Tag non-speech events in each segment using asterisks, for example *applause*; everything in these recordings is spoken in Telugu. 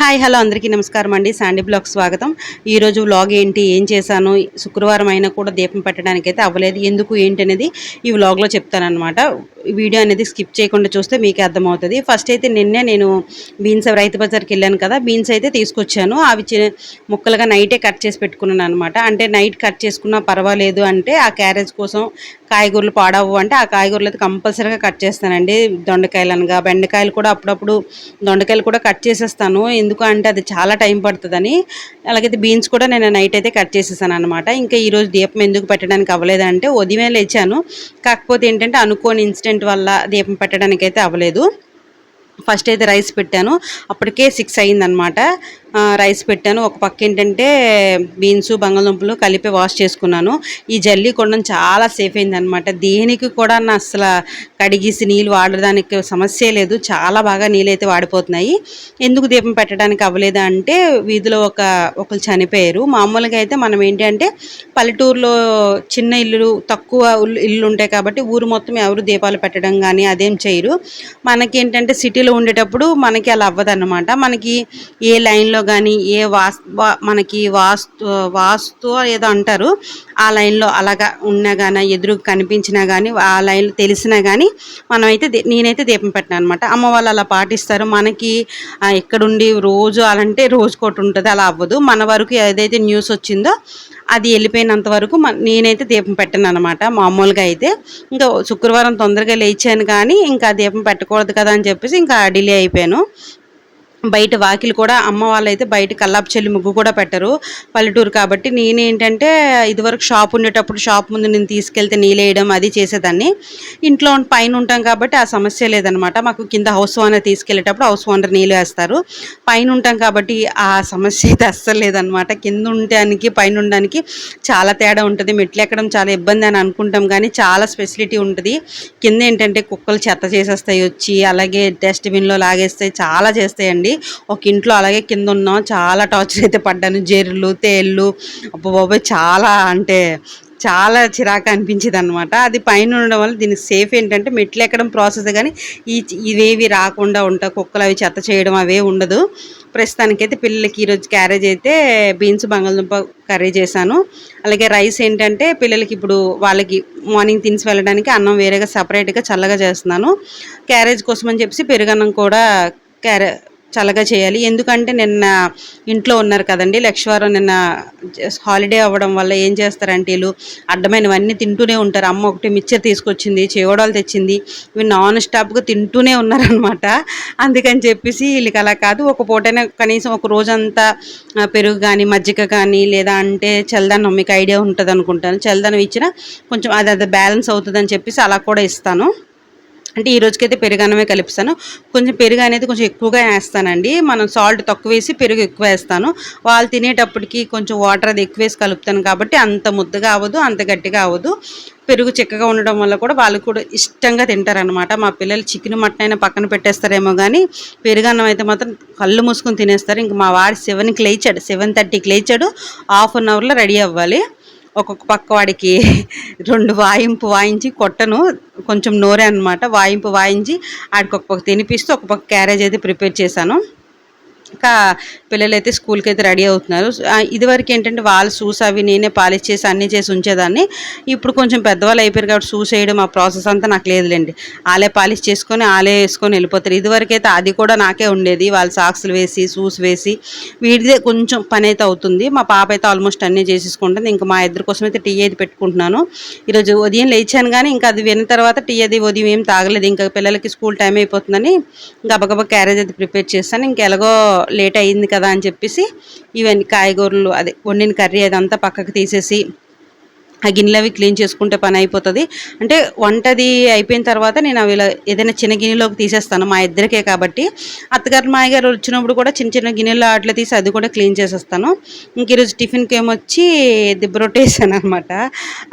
హాయ్ హలో అందరికీ నమస్కారం అండి. శాండీ బ్లాగ్ స్వాగతం. ఈరోజు వ్లాగ్ ఏంటి ఏం చేశాను శుక్రవారం అయినా కూడా దీపం పెట్టడానికి అయితే అవ్వలేదు. ఎందుకు ఏంటి అనేది ఈ వ్లాగ్లో చెప్తానమాట వీడియో అనేది స్కిప్ చేయకుండా చూస్తే మీకే అర్థమవుతుంది. ఫస్ట్ అయితే నిన్నే నేను బీన్స్ రైతు బజార్కి వెళ్ళాను కదా బీన్స్ అయితే తీసుకొచ్చాను. అవి ముక్కలుగా నైటే కట్ చేసి పెట్టుకున్నాను అనమాట అంటే నైట్ కట్ చేసుకున్నా పర్వాలేదు అంటే ఆ క్యారేజ్ కోసం కాయగూరలు పాడవు అంటే ఆ కాయగూరలు అయితే కంపల్సరీగా కట్ చేస్తానండి. దొండకాయలు అనగా బెండకాయలు కూడా అప్పుడప్పుడు దొండకాయలు కూడా కట్ చేసేస్తాను. ఎందుకు అంటే అది చాలా టైం పడుతుందని. అలాగైతే బీన్స్ కూడా నేను నైట్ అయితే కట్ చేసేసాను అనమాట ఇంకా ఈరోజు దీపం ఎందుకు పెట్టడానికి అవ్వలేదంటే ఉదయమే లేచాను. కాకపోతే ఏంటంటే అనుకోని ఇన్సిడెంట్ వల్ల దీపం పెట్టడానికి అయితే అవ్వలేదు. ఫస్ట్ అయితే రైస్ పెట్టాను. అప్పటికే సిక్స్ అయిందనమాట రైస్ పెట్టాను. ఒక పక్క ఏంటంటే బీన్స్ బంగాళదుంపలు కలిపి వాష్ చేసుకున్నాను. ఈ జల్లీ కొండం చాలా సేఫ్ అయిందనమాట దేనికి కూడా నా అసలు కడిగేసి నీళ్ళు వాడడానికి సమస్య లేదు. చాలా బాగా నీళ్ళు అయితే వాడిపోతున్నాయి. ఎందుకు దీపం పెట్టడానికి అవ్వలేదు అంటే వీధిలో ఒక ఒకరు చనిపోయారు. మామూలుగా అయితే మనం ఏంటంటే పల్లెటూరులో చిన్న ఇల్లు తక్కువ ఇల్లు ఉంటాయి కాబట్టి ఊరు మొత్తం ఎవరు దీపాలు పెట్టడం కానీ అదేం చేయరు. మనకి ఏంటంటే సిటీలో ఉండేటప్పుడు మనకి అలా అవ్వదన్నమాట. మనకి ఏ లైన్లో కానీ ఏ వాస్ మనకి వాస్తు వాస్తు ఏదో అంటారు ఆ లైన్లో అలాగా ఉన్నా కానీ ఎదురు కనిపించినా కానీ ఆ లైన్లో తెలిసినా కానీ మనమైతే దే- నేనైతే దీపం పెట్టాను అనమాట అమ్మ వాళ్ళు అలా పాటిస్తారు. మనకి ఎక్కడుండి రోజు అలాంటే రోజు కోటి ఉంటుంది. అలా అవ్వదు. మన వరకు ఏదైతే న్యూస్ వచ్చిందో అది వెళ్ళిపోయినంత వరకు మన నేనైతే దీపం పెట్టాను అనమాట మామూలుగా అయితే. ఇంకా శుక్రవారం తొందరగా లేచాను కానీ ఇంకా దీపం పెట్టకూడదు కదా అని చెప్పేసి ఇంకా డిలే అయిపోయాను. బయట వాకిలు కూడా అమ్మ వాళ్ళైతే బయట కల్లాపు చెల్లి ముగ్గు కూడా పెట్టరు పల్లెటూరు కాబట్టి నేనేంటంటే ఇదివరకు షాప్ ఉండేటప్పుడు షాప్ ముందు నేను తీసుకెళ్తే నీళ్ళేయడం అది చేసేదాన్ని. ఇంట్లో పైన ఉంటాం కాబట్టి ఆ సమస్య లేదనమాట. మాకు కింద హౌస్ ఓనర్ తీసుకెళ్ళేటప్పుడు హౌస్ ఓనర్ నీళ్ళు వేస్తారు. పైన ఉంటాం కాబట్టి ఆ సమస్య అయితే అస్సలు లేదనమాట. కింద ఉండడానికి పైన ఉండడానికి చాలా తేడా ఉంటుంది. మెట్లు ఎక్కడం చాలా ఇబ్బంది అని అనుకుంటాం కానీ చాలా స్పెసిలిటీ ఉంటుంది. కింద ఏంటంటే కుక్కలు చెత్త చేసేస్తాయి వచ్చి అలాగే డస్ట్బిన్లో లాగేస్తాయి చాలా చేస్తాయండి. ఒక ఇంట్లో అలాగే కింద ఉన్నాం. చాలా టార్చర్ అయితే పడ్డాను. జెర్రులు తేళ్ళు బాబాయ్ చాలా అంటే చాలా చిరాకు అనిపించింది అనమాట అది పైన ఉండడం వల్ల దీనికి సేఫ్ ఏంటంటే మెట్లు ఎక్కడం ప్రాసెస్ కానీ ఈ ఇవేవి రాకుండా ఉంటాయి కుక్కలు అవి చెత్త చేయడం అవే ఉండదు. ప్రస్తుతానికైతే పిల్లలకి ఈరోజు క్యారేజ్ అయితే బీన్స్ బంగాళదుంప కర్రీ చేశాను. అలాగే రైస్ ఏంటంటే పిల్లలకి ఇప్పుడు వాళ్ళకి మార్నింగ్ తినిసి వెళ్ళడానికి అన్నం వేరేగా సపరేట్గా చల్లగా చేస్తున్నాను. క్యారేజ్ కోసం అని చెప్పేసి పెరుగన్నం కూడా క్యారే చల్లగా చేయాలి. ఎందుకంటే నిన్న ఇంట్లో ఉన్నారు కదండి లక్షవారం నిన్న హాలిడే అవ్వడం వల్ల ఏం చేస్తారంటే వీళ్ళు అడ్డమైనవన్నీ తింటూనే ఉంటారు. అమ్మ ఒకటి మిక్చర్ తీసుకొచ్చింది చేవడాలు తెచ్చింది. ఇవి నాన్ స్టాప్గా తింటూనే ఉన్నారనమాట అందుకని చెప్పేసి వీళ్ళకి అలా కాదు. ఒక పూటైనా కనీసం ఒక రోజంతా పెరుగు కానీ మజ్జిగ కానీ లేదా అంటే చల్లదనం మీకు ఐడియా ఉంటుంది అనుకుంటాను చల్లదనం ఇచ్చినా కొంచెం అది అది బ్యాలెన్స్ అవుతుందని చెప్పేసి అలా కూడా ఇస్తాను. అంటే ఈ రోజుకైతే పెరుగన్నమే కలిపిస్తాను కొంచెం పెరుగు అనేది కొంచెం ఎక్కువగా వేస్తానండి. మనం సాల్ట్ తక్కువ వేసి పెరుగు ఎక్కువ వేస్తాను. వాళ్ళు తినేటప్పటికి కొంచెం వాటర్ అది ఎక్కువ వేసి కలుపుతాను కాబట్టి అంత ముద్దగా అవ్వదు అంత గట్టిగా అవ్వదు. పెరుగు చిక్కగా ఉండడం వల్ల కూడా వాళ్ళు కూడా ఇష్టంగా తింటారనమాట మా పిల్లలు చికెన్ మటన్ అయినా పక్కన పెట్టేస్తారేమో కానీ పెరుగన్నం అయితే మాత్రం కళ్ళు మూసుకొని తినేస్తారు. ఇంక మా వాడు సెవెన్కి లేచాడు. సెవెన్ థర్టీకి లేచాడు. హాఫ్ అన్ అవర్లో రెడీ అవ్వాలి. ఒక్కొక్క పక్క వాడికి రెండు వాయింపు వాయించి కొట్టను. కొంచెం నోరే అనమాట వాయింపు వాయించి ఆడికి ఒక పక్క తినిపిస్తూ ఒక పక్క క్యారేజ్ అయితే ప్రిపేర్ చేశాను. ఇంకా పిల్లలైతే స్కూల్కి అయితే రెడీ అవుతున్నారు. ఇదివరకు ఏంటంటే వాళ్ళు షూస్ అవి నేనే పాలిష్ చేసి అన్నీ చేసి ఉంచేదాన్ని. ఇప్పుడు కొంచెం పెద్దవాళ్ళు అయిపోయారు కాబట్టి షూస్ వేయడం ఆ ప్రాసెస్ అంతా నాకు లేదులేండి. వాళ్ళే పాలిష్ చేసుకొని వాళ్ళే వేసుకొని వెళ్ళిపోతారు. ఇదివరకు అయితే అది కూడా నాకే ఉండేది. వాళ్ళు సాక్స్లు వేసి షూస్ వేసి వీడిదే కొంచెం పని అయితే అవుతుంది. మా పాప అయితే ఆల్మోస్ట్ అన్నీ చేసేసుకుంటుంది. ఇంకా మా ఇద్దరి కోసం అయితే టీ అది పెట్టుకుంటున్నాను. ఈరోజు ఉదయం లేచాను కానీ ఇంకా అది విన్న తర్వాత టీ అది ఉదయం ఏం తాగలేదు. ఇంకా పిల్లలకి స్కూల్ టైం అయిపోతుందని గబగబా క్యారేజ్ అయితే ప్రిపేర్ చేస్తాను. ఇంకెలాగో లేట్ అయ్యింది కదా అని చెప్పేసి ఇవన్నీ కాయగూరలు అదే వండిన కర్రీ అదంతా పక్కకు తీసేసి ఆ గిన్నెలవి అవి క్లీన్ చేసుకుంటే పని అయిపోతుంది. అంటే వంటది అయిపోయిన తర్వాత నేను అవి ఇలా ఏదైనా చిన్న గిన్నెలోకి తీసేస్తాను మా ఇద్దరికే కాబట్టి. అత్తగారు మా గారు వచ్చినప్పుడు కూడా చిన్న చిన్న గిన్నెలు అట్లా తీసి అది కూడా క్లీన్ చేసేస్తాను. ఇంక ఈరోజు టిఫిన్కి ఏమొచ్చి దిబ్బరొట్టె వేసాను అనమాట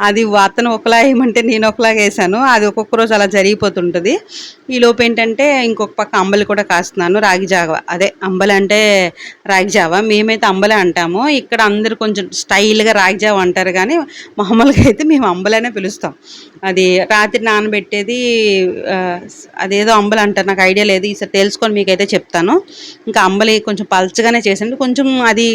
అది అతను ఒకలా వేయమంటే నేను ఒకలాగా వేసాను. అది ఒక్కొక్క రోజు అలా జరిగిపోతుంటుంది. ఈ లోపు ఏంటంటే ఇంకొక పక్క అంబలి కూడా కాస్తున్నాను రాగి జావ. అదే అంబలి అంటే రాగి జావ. మేమైతే అంబలి అంటాము. ఇక్కడ అందరూ కొంచెం స్టైల్గా రాగి జావ అంటారు కానీ మహమ్మ మామూలుగా అయితే మేము అంబలనే పిలుస్తాం. అది రాత్రి నానబెట్టేది అదేదో అంబలు అంటారు. నాకు ఐడియా లేదు. ఈసారి తెలుసుకొని మీకైతే చెప్తాను. ఇంకా అంబలి కొంచెం పల్చగానే చేసండి. కొంచెం అది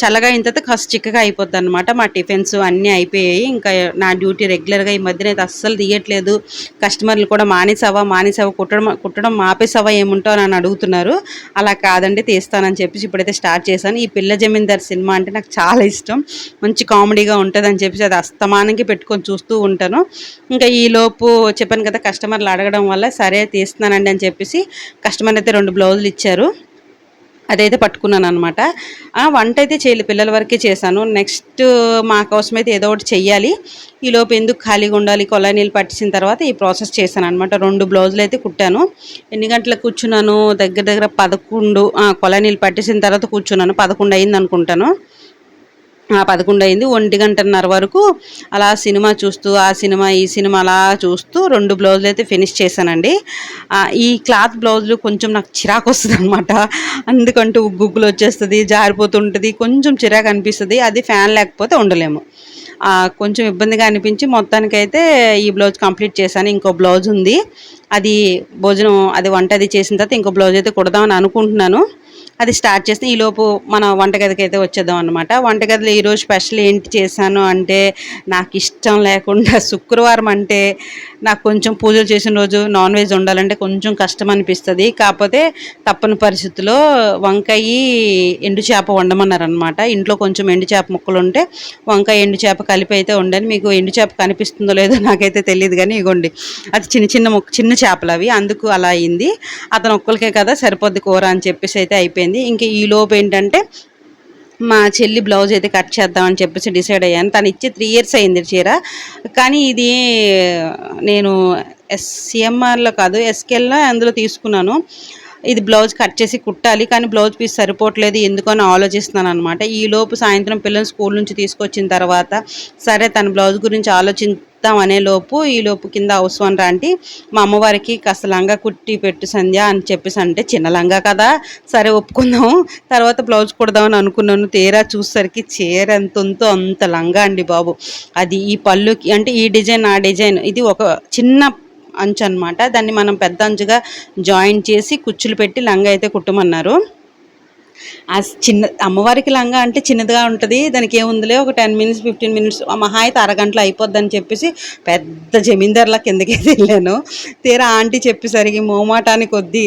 చల్లగా అయిన తర్వాత కాస్త చిక్కగా అయిపోద్ది అనమాట మా టిఫిన్స్ అన్నీ అయిపోయాయి. ఇంకా నా డ్యూటీ రెగ్యులర్గా ఈ మధ్యన అయితే అస్సలు తీయట్లేదు. కస్టమర్లు కూడా మానేసావా మానేసావా కుట్టడం కుట్టడం మాపేసావా ఏముంటావు అని అడుగుతున్నారు. అలా కాదండి తీస్తానని చెప్పేసి ఇప్పుడైతే స్టార్ట్ చేశాను. ఈ పిల్ల జమీందార్ సినిమా అంటే నాకు చాలా ఇష్టం. మంచి కామెడీగా ఉంటుంది అని చెప్పేసి అది అస్తమానంకి పెట్టుకొని చూస్తూ ఉంటాను. ఇంకా ఈ లోపు చెప్పాను కదా కస్టమర్లు అడగడం వల్ల సరే తీస్తున్నానండి అని చెప్పేసి కస్టమర్ అయితే రెండు బ్లౌజులు ఇచ్చారు. అదైతే పట్టుకున్నాను అనమాట వంట అయితే చేయలేదు పిల్లల వరకే చేశాను. నెక్స్ట్ మా కోసం అయితే ఏదో ఒకటి చెయ్యాలి. ఈ లోపు ఎందుకు ఖాళీగా ఉండాలి కొల్లాయి నీళ్ళు పట్టించిన తర్వాత ఈ ప్రాసెస్ చేశాను అనమాట రెండు బ్లౌజులు అయితే కుట్టాను. ఎన్ని గంటలకు కూర్చున్నాను? దగ్గర దగ్గర పదకొండు ఆ, కొల్లాయి నీళ్ళు పట్టించిన తర్వాత కూర్చున్నాను. పదకొండు అయింది అనుకుంటాను పదకొండు అయింది. ఒంటి గంటన్నర వరకు అలా సినిమా చూస్తూ ఆ సినిమా ఈ సినిమా అలా చూస్తూ రెండు బ్లౌజులు అయితే ఫినిష్ చేశానండి. ఈ క్లాత్ బ్లౌజులు కొంచెం నాకు చిరాకు వస్తుంది అనమాట అందుకంటూ ఉగ్గుగ్గులు వచ్చేస్తుంది జారిపోతుంటుంది కొంచెం చిరాకు అనిపిస్తుంది. అది ఫ్యాన్ లేకపోతే ఉండలేము. కొంచెం ఇబ్బందిగా అనిపించి మొత్తానికైతే ఈ బ్లౌజ్ కంప్లీట్ చేశాను. ఇంకో బ్లౌజ్ ఉంది. అది భోజనం అది వంట అది చేసిన తర్వాత ఇంకో బ్లౌజ్ అయితే కుడదామని అనుకుంటున్నాను. అది స్టార్ట్ చేస్తే ఈలోపు మన వంటగదికి అయితే వచ్చేద్దాం అనమాట వంటగదిలో ఈరోజు స్పెషల్ ఏంటి చేశాను అంటే నాకు ఇష్టం లేకుండా *laughs* శుక్రవారం అంటే నాకు కొంచెం పూజలు చేసిన రోజు నాన్ వెజ్ ఉండాలంటే కొంచెం కష్టం అనిపిస్తుంది. కాకపోతే తప్పని పరిస్థితుల్లో వంకాయ ఎండు చేప వండమన్నారు అనమాట ఇంట్లో కొంచెం ఎండు చేప ముక్కలు ఉంటే వంకాయ ఎండు చేప కలిపి అయితే ఉండని మీకు ఎండు చేప కనిపిస్తుందో లేదో నాకైతే తెలియదు కానీ ఇగోండి. అది చిన్న చిన్న చిన్న చేపలు అవి. అందుకు అలా అయింది. అతను ఒక్కరికే కదా సరిపోద్ది కూర అని చెప్పేసి అయితే అయిపోయింది. ఇంక ఈ లోపు ఏంటంటే మా చెల్లి బ్లౌజ్ అయితే కట్ చేద్దామని చెప్పేసి డిసైడ్ అయ్యాను. తను ఇచ్చి త్రీ ఇయర్స్ అయింది చీర. కానీ ఇది నేను ఎస్సిఎంఆర్లో కాదు ఎస్కెల్లో అందులో తీసుకున్నాను. ఇది బ్లౌజ్ కట్ చేసి కుట్టాలి కానీ బ్లౌజ్ పీస్ సరిపోవట్లేదు ఎందుకని ఆలోచిస్తున్నాను అనమాట ఈ లోపు సాయంత్రం పిల్లలు స్కూల్ నుంచి తీసుకొచ్చిన తర్వాత సరే తన బ్లౌజ్ గురించి ఆలోచిద్దాం అనే లోపు ఈ లోపు కింద హౌస్ వన్ మా అమ్మవారికి కాస్త లంగా కుట్టి పెట్టు సంధ్య అని చెప్పేసి అంటే చిన్న లంగా కదా సరే ఒప్పుకుందాం తర్వాత బ్లౌజ్ కుడదామని అనుకున్నాను తీరా చూసేసరికి చీర ఎంత ఉందో అంత లంగా అండి బాబు. అది ఈ పళ్ళుకి అంటే ఈ డిజైన్ ఆ డిజైన్ ఇది ఒక చిన్న అంచు అనమాట దాన్ని మనం పెద్ద అంచుగా జాయింట్ చేసి కుచ్చులు పెట్టి లంగా అయితే కుట్టమన్నారు. ఆ చిన్న అమ్మవారికి లంగా అంటే చిన్నదిగా ఉంటుంది. దానికి ఏముందిలే ఒక టెన్ మినిట్స్ ఫిఫ్టీన్ మినిట్స్ మహా అయితే అరగంటలో అయిపోద్ది అని చెప్పేసి పెద్ద జమీందార్లా కిందకి వెళ్ళాను. తీరా ఆంటీ చెప్పేసరికి మోమాటానికి కొద్దీ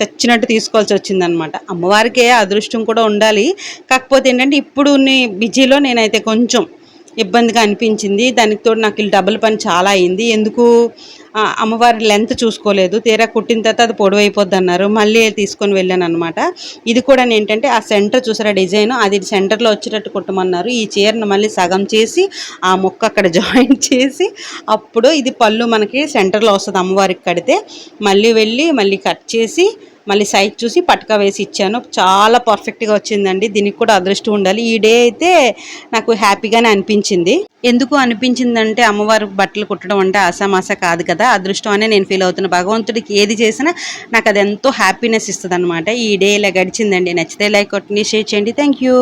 చచ్చినట్టు తీసుకోవాల్సి వచ్చిందనమాట. అమ్మవారికే అదృష్టం కూడా ఉండాలి. కాకపోతే ఏంటంటే ఇప్పుడు బిజీలో నేనైతే కొంచెం ఇబ్బందిగా అనిపించింది. దానికి తోడు నాకు డబుల్ పని చాలా అయింది. ఎందుకు? అమ్మవారి లెంత్ చూసుకోలేదు. తీరా కుట్టిన తర్వాత అది పొడవైపోద్ది అన్నారు మళ్ళీ తీసుకొని వెళ్ళాను అనమాట ఇది కూడా ఏంటంటే ఆ సెంటర్ చూసారా డిజైన్? అది సెంటర్లో వచ్చేటట్టు కుట్టమన్నారు. ఈ చీరను మళ్ళీ సగం చేసి ఆ ముక్క అక్కడ *laughs* జాయింట్ చేసి అప్పుడు ఇది పళ్ళు మనకి సెంటర్లో వస్తుంది అమ్మవారికి కడితే. మళ్ళీ వెళ్ళి మళ్ళీ కట్ చేసి మళ్ళీ సైజ్ చూసి పట్టుక వేసి ఇచ్చాను. చాలా పర్ఫెక్ట్గా వచ్చిందండి. దీనికి కూడా అదృష్టం ఉండాలి. ఈ డే అయితే నాకు హ్యాపీగానే అనిపించింది. ఎందుకు అనిపించిందంటే అమ్మవారు బట్టలు కుట్టడం అంటే ఆసామాసా కాదు కదా. అదృష్టం అనే నేను ఫీల్ అవుతున్నా. భగవంతుడికి ఏది చేసినా నాకు అది ఎంతో హ్యాపీనెస్ ఇస్తుంది అనమాట ఈ డే ఇలా గడిచిందండి. నచ్చితే లైక్ కొట్టండి షేర్ చేయండి. Thank you